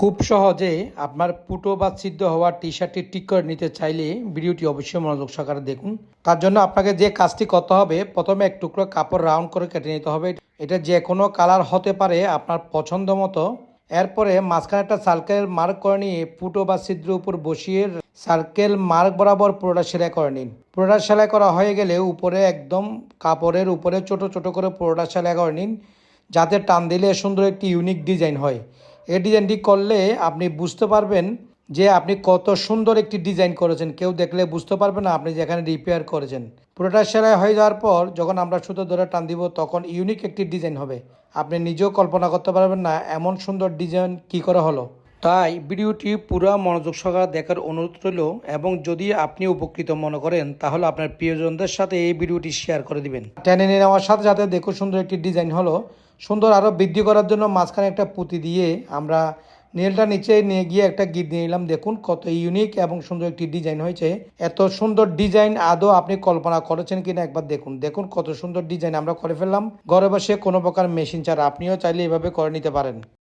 খুব সহজে আপনার পুটো বা সিদ্ধ হওয়া টি শার্টটি ঠিক করে নিতে চাইলে ভিডিওটি অবশ্যই মনোযোগ সহকারে দেখুন। তার জন্য আপনাকে যে কাজটি করতে হবে, প্রথমে এক টুকরো কাপড় রাউন্ড করে কেটে নিতে হবে। এটা যে কোনো কালার হতে পারে আপনার পছন্দ মতো। এরপরে মাঝখানে একটা সার্কেল মার্ক করে নিয়ে পুটো বা ছিদ্রের উপর বসিয়ে সার্কেল মার্ক বরাবর পুরোটা সেলাই করে নিন। পুরোটা সেলাই করা হয়ে গেলে উপরে একদম কাপড়ের উপরে ছোট ছোট করে পুরোটা সেলাই করে নিন। যাতে টান দিলে সুন্দর একটি ইউনিক ডিজাইন হয়। এই ডিজাইনটি করলে আপনি বুঝতে পারবেন যে আপনি কত সুন্দর একটি ডিজাইন করেছেন। কেউ দেখলে বুঝতে পারবে না আপনি যেখানে রিপেয়ার করেছেন। পুরোটা সেরাই হয়ে যাওয়ার পর যখন আমরা সুতো ধরে টান দিব, তখন ইউনিক একটি ডিজাইন হবে। আপনি নিজেও কল্পনা করতে পারবেন না এমন সুন্দর ডিজাইন কি করে হলো। তাই ভিডিওটি পুরো মনোযোগ সহকারে দেখার অনুরোধ রইল এবং যদি আপনি উপকৃত মনে করেন, তাহলে আপনার প্রিয়জনদের সাথে এই ভিডিওটি শেয়ার করে দিবেন। টেনে নিয়ে নেওয়ার সাথে সাথে দেখুন সুন্দর একটি ডিজাইন হলো। সুন্দর আরও বৃদ্ধি করার জন্য মাঝখানে একটা পুঁতি দিয়ে আমরা নীলটা নিচে নিয়ে গিয়ে একটা গিট নিয়ে নিলাম। দেখুন কত ইউনিক এবং সুন্দর একটি ডিজাইন হয়েছে। এত সুন্দর ডিজাইন আদৌ আপনি কল্পনা করেছেন কিনা একবার দেখুন। দেখুন কত সুন্দর ডিজাইন আমরা করে ফেললাম। ঘরে বসে কোনো প্রকার মেশিন ছাড়া আপনিও চাইলে এভাবে করে নিতে পারেন।